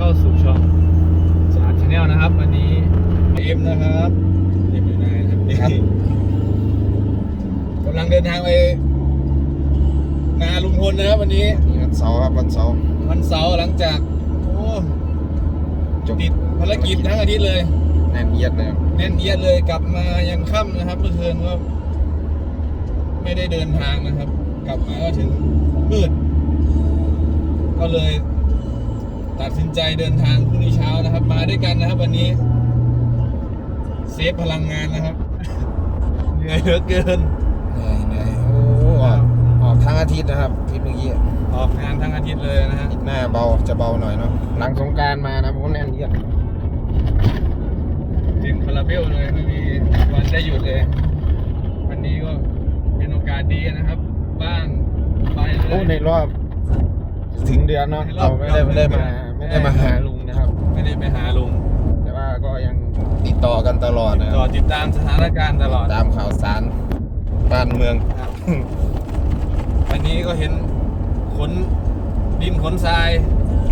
เข้าสู่ช่องสาชแนลนะครับ วันนี้เอ็มนะครับเอ็มอยู่ไหนนะครับกำลังเดินทางไปนาลุงพลนะครับวันนี้นี่วันเสาร์ครับวันเสาร์วันเสาร์หลังจากโอ้จบติดภารกิจทั้งอาทิตย์เลยแน่นเอียดเลยครับแน่นเอียดเลยกลับมายันค่ำนะครับเมื่อคืนก็ไม่ได้เดินทางนะครับ กลับมาก็ถึงมืดก็เลย ตัดสินใจเดินทางพรุ่งนี้เช้านะครับ มาด้วยกันนะครับ วันนี้เซฟพลังงานนะครับเหนื่อยเหลือเกินเหนื่อยเหนื่อยโอ้ออกออกทั้งอาทิตย์นะครับทริปเมื่อกี้ออกงานทั้งอาทิตย์เลยนะฮะหน้าเบาจะเบาหน่อยเนาะหลังสงกรารมานะผมก็แน่นเอียดเต็มคาราเบลเลยไม่มีวันได้หยุดเลย วันนี้ก็เป็นโอกาสดีนะครับว่างไปเลโอ้ยในรอบถึงเดือนเนาะในรเราอบไม่ได้ไม่ได้มา ไม่ได้มาหาลุงนะครับ ไม่ได้ไปหาลุง แต่ว่าก็ยังติดต่อกันตลอดนะคต่อรับติดตามสถานการณ์ตลอดตามข่าวสารบ้านเมือง ครับวันนี้ก็เห็นขนดินขนทราย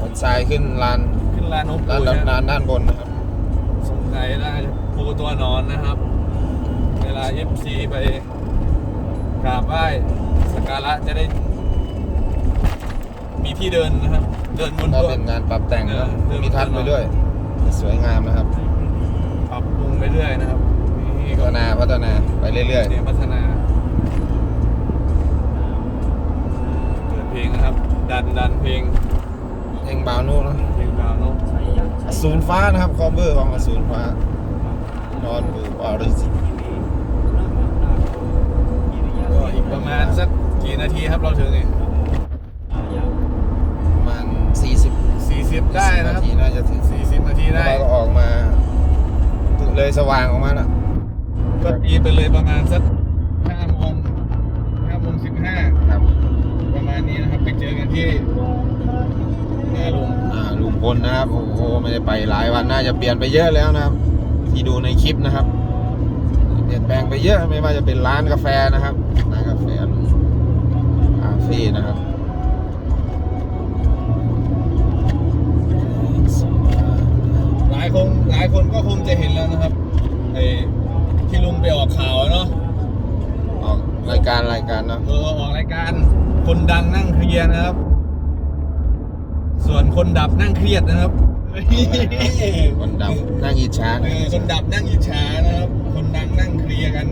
ขนทรายขึ้นลานขึ้นลานองค์ลานปู่ลานนะลานด้านบนนะครับสงสัยน่าจะปูตัวหนอนนะครับ เวลา FC ไปกราบไหว้สักการะจะได้ มีที่เดินนะครับ เดินบนก็ตัวเป็นงานปรับแต่งเอแล้อวเดินมีทัศน์ไปด้วย สวยงามนะครับปรับปรุงไปเรื่อยนะครับนี่พัก็ฒนาพัฒนาไปเรื่อยเดี๋ยวพัฒนาเปิดเพลงนะครับ ดันดันเพลงๆเพลงบาวนูเนอะเพลงดาวเนาะอสูรฟ้านะครับคอเบอร์ของอสูรฟ้านอนบูออริจิก็อีกประมาณสักกี่นาทีครับเราถึงนี่ป สว่างออกมาแล้วก็ตีไปเลยประมาณสัก5โมง5โมง15ครับ ประมาณนี้นะครับ ไปเจอกันที่นาลุงอ่าลุงพลนะครับ โอ้โหไม่ได้ไปหลายวันน่าจะเปลี่ยนไปเยอะแล้วนะครับ ที่ดูในคลิปนะครับ เปลี่ยนแปลงไปเยอะไม่ว่าจะเป็นร้านกาแฟนะครับร้านกาแฟลุงคาเฟ่นะครับหลายคนหลายคนก็คงจะเห็นแล้วนะครับไอ้ที่ลุงไปออกข่าวอะเนาะ ออ กรายการรายการเนาะเออออกรายการคนดังนั่งเคลียร์นะครับ ส่วนคนดับนั่งเครียดนะครับคนดำนั่งอิจฉาเออคนดับนั่งอิจฉานะครับ คนดังนั่งเคลียร์กัน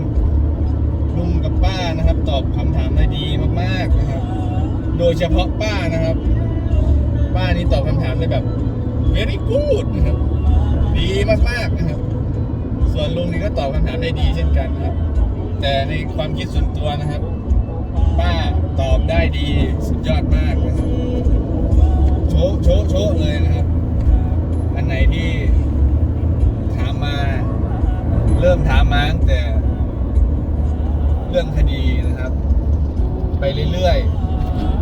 ลุงกับป้านะครับ ตอบคำถามได้ดีมากๆนะครับ โดยเฉพาะป้านะครับ ป้านี่ตอบคำถามได้แบบ very good นะครับ ดีมากๆนะครับ ส่วนลุงนี่ก็ตอบคำถามได้ดีเช่นกันนะครับ แต่ในความคิดส่วนตัวนะครับ ป้าตอบได้ดีสุดยอดมากนะครับโชะโชะโชะเลยนะครับ อันไหนที่ถามมา เริ่มถามมาตั้งแต่ เรื่องคดีนะครับ ไปเรื่อย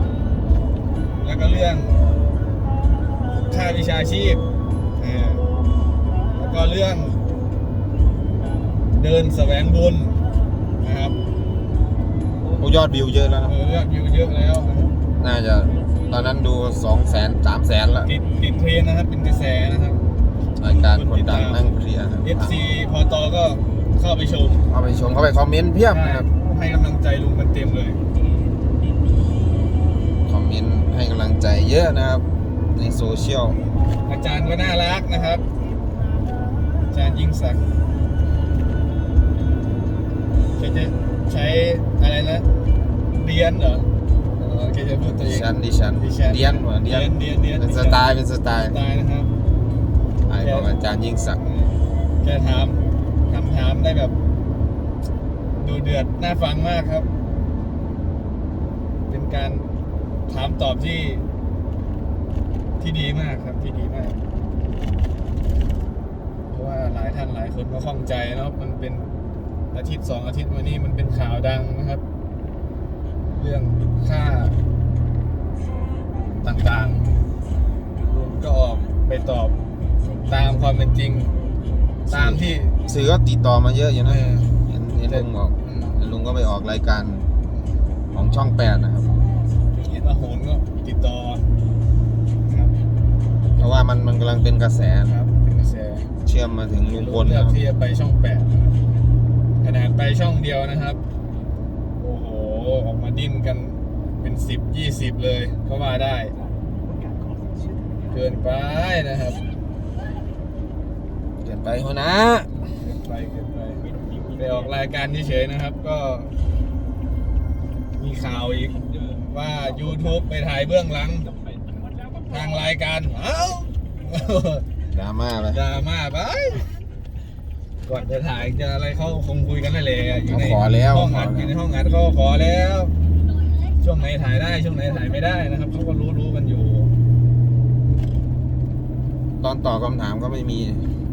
ๆ แล้วก็เรื่องค่าวิชาชีพแล้วก็เรื่องเดินแสวงบุญ นะครับโอ้ยอดวิวเยอะแล้วนะ เออยอดวิวเยอะแล้วนะครับน่าจะตอนนั้นดูสองแสนสามแสนละติดติดเทรนด์นะครับเป็นกระแสนะครับ รายการคนดังนั่งเคลียร์ครับ FC พอตอก็เข้าไปชมเข้าไปชมเข้าไปคอมเมนต์เพียบนะครับ ให้กำลังใจลุงกันเต็มเลย คอมเมนต์ให้กำลังใจเยอะนะครับ ในโซเชียล อาจารย์ก็น่ารักนะครับ อาจารย์ยิ่งศักดิ์ แกจะใช้อะไรนะเรียนเหรอเออแกจะพูดตัวดิเองฉันดิฉันดิฉัน เดียนเหมือนเดียนเดียนเดียนเป็นสไตล์เป็นสไตล์สไตล์นะครับ ไอของอาจารย์ยิ่งศักดิ์แกถามคำถามได้แบบ ดูเดือดน่าฟังมากครับ เป็นการถามตอบที่ ที่ดีมากครับที่ดีมาก เพราะว่าหลายท่านหลายคนก็ข้องใจเนาะมันเป็น อาทิตย์สองอาทิตย์มานี้มันเป็นข่าวดังนะครับ เรื่องค่าต่างๆลุงก็ออกไปตอบตามความเป็นจริง ตามที่ สื่อก็ติดต่อมาเยอะอยู่นะเออ เห็นเห็นลุงบอกอืมเห็นลุงก็ไปออกรายการของช่องแปดนะครับ เห็นว่าโหนก็ติดต่อครับแกเพราะว่ามันมันกำลังเป็นกระแสครับเป็นกระแสเชื่อมมาถึงลุงพลเลืนะอกครับที่จะไปช่องแปดนะครับ ขนาดไปช่องเดียวนะครับ โอ้โห ออกมาดิ้นกันเป็นสิบยี่สิบเลยก็ว่าได้ เกินไปนะครับ เกินไปหัวหนะเกินไปเกินไปไปออกรายการเฉยๆนะครับ ก็ มีข่าวอีกว่า YouTube ไปถ่ายเบื้องหลัง ทางรายการ เอ้าดราม่าไปดราม่าไป ก่อนจะถ่ายจะอะไรเขาคงคุยกันนั่นแหละอยู่ในเขาขอแล้วห้องอัดขอแล้ว อยู่ในห้องอัดเขาขอแล้ว ช่วงไหนถ่ายได้ช่วงไหนถ่ายไม่ได้นะครับเขาก็รู้รู้กันอยู่ ตอนตอบคำถามก็ไม่มี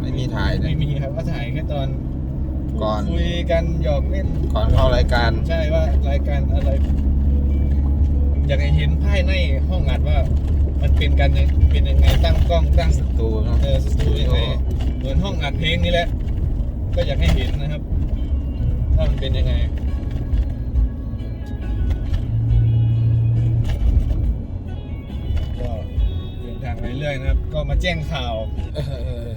ไม่มีถ่ายนะไม่มีครับก็ถ่ายแค่ตอนก่อนคุยกันหยอกเล่น ก่อนเข้ารายการ ใช่ว่ารายการอะไร อยากให้เห็นภายในห้องอัดว่า มันเป็นกันยังเป็นยังไงตั้งกล้องตั้งสตูเนอะเออสตูยังไงเหมือนห้องอัดเพลงนี่แหละ ก็อยากให้เห็นนะครับว่ามันเป็นยังไงก็เดินทางไปเรื่อยนะครับ ก็มาแจ้งข่าวเออ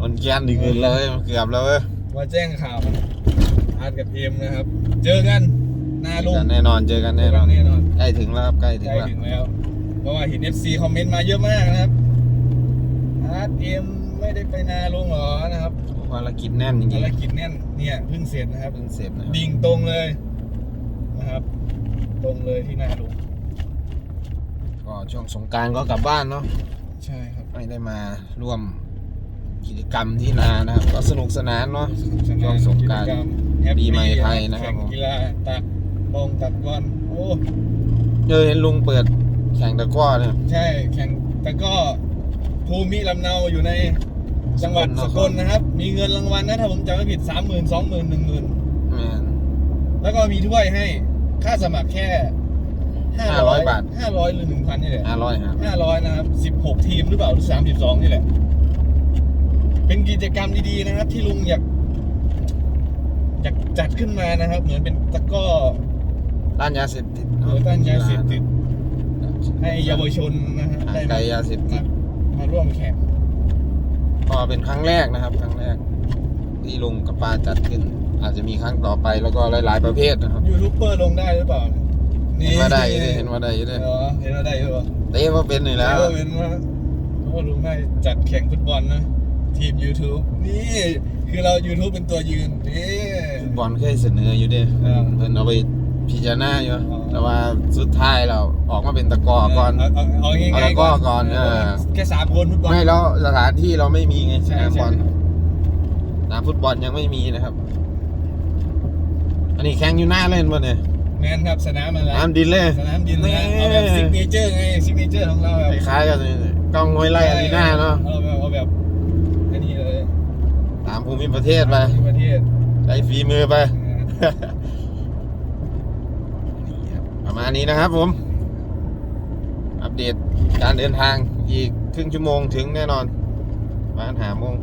มันแกนดีเกินเลยมันเกือบแล้วเว้ยมาแจ้งข่าวอาร์ตกับเอ็มนะครับ เจอกันหนาลุงแน่นอนเจอกันแน่นอนแน่นอนใกล้ถึงแล้วครับใกล้ถึงใกล้แล้วถึงแล้วเพราะว่าเห็น FC คอมเมนต์มาเยอะมากนะครับอาร์ตเอ็ม ไม่ได้ไปนาลุงเหรอนะครับภารกิจแน่นจริงภารกิจแน่นเนี่ยเพิ่งเสร็จนะครับๆเพิ่งเสร็จนะครับดิ่งตรงเลยนะครับ ตรงเลยที่นาลุงก็ช่วงสงกรารก็กลับบ้านเนาะใช่ครับไม่ได้มาร่วมกิจกรรมที่นานะครับ ก็สนุกสนานเนาะช่วงสงกรานต์กิจกม Happy ปีใหม่ไทยนะครับแข่งกีฬาตักบองตักบอลโอ้เจอเห็นลุงเปิดแข่งตะกร้อเนี่ยใช่แข่งแต่ก็ ภูมิลำเนาอยู่ในจังหวัดสสกกลลนครนะครับ มีเงินรางวัลนะถ้าผมจำไม่ผิดสามหมื่นสองหมื่นหนึ่งหมื่นแม่นแล้วก็มีถ้วยให้ค่าสมัครแค่500บาทห้าร้อยหรือหนึ่งพันนี่แหละห้าร้อยครับห้าร้อยนะครับสิบหกทีมหรือเปล่าหรือสามสิบสองนี่แหละ เป็นกิจกรรมดีๆนะครับ ที่ลุงอยากอยากจัดขึ้นมานะครับ เหมือนเป็นตะกร้อด้านยาเสพติดเออต้านยาเสพติดให้เยาวชนนะฮะห่างได้ไกลมายาเสพติมาด มาร่วมแข่งก็เป็นครั้งแรกนะครับ ครั้งแรก ที่ลุงกับป้าจัดขึ้น อาจจะมีครั้งต่อไปแล้วก็หลายๆประเภทนะครับยูทูบเบอร์ลงได้หรือเปล่าเห็นว่าได้อยู่ดิเห็นว่าได้อยู่ดิเหรอเห็นว่าได้หรือเปล่าเต้ว่าเป็นอยู่แล้วเออเป็นว่าเพราะว่าลุงได้จัดแข่งฟุตบอลนะทีม YouTube นี่คือเรา YouTube เป็นตัวยืนนี่ฟุตบอลเคยเสนออยู่ดิเออเพิ่นเอาไป พิจารณาอยู่อ๋อแต่ว่าสุดท้ายเราออกมาเป็นตะกร้อก่อนเาเอาเอาง่ายๆเอาตะกร้อก่อนเออแค่สามคนฟุตบอลไม่แล้วสถานที่เราไม่มีไงสใช่นามบใช่อลสนามฟุตบอลยังไม่มีนะครับ อันนี้แข่งอยู่หน้าเล่นป่ะเนี่ยแมนครับสนามอะไรน้ำดินเลย สนามดินนะนี่เอาแบบซิกเนเจอร์ไงซิกเนเจอร์ของเราแบบ คล้ายๆกันกล้องห้วยไร่อารีนาเนาะเอาแบบเอาแบบอันนี้เลยตามภูมิประเทศไปที่ประเทศใช้ฝีมือไป เออประ มาณนี้นะครับผม อัปเดตการเดินทางอีกครึ่งชั่วโมงถึงแน่นอนประมานหาโมง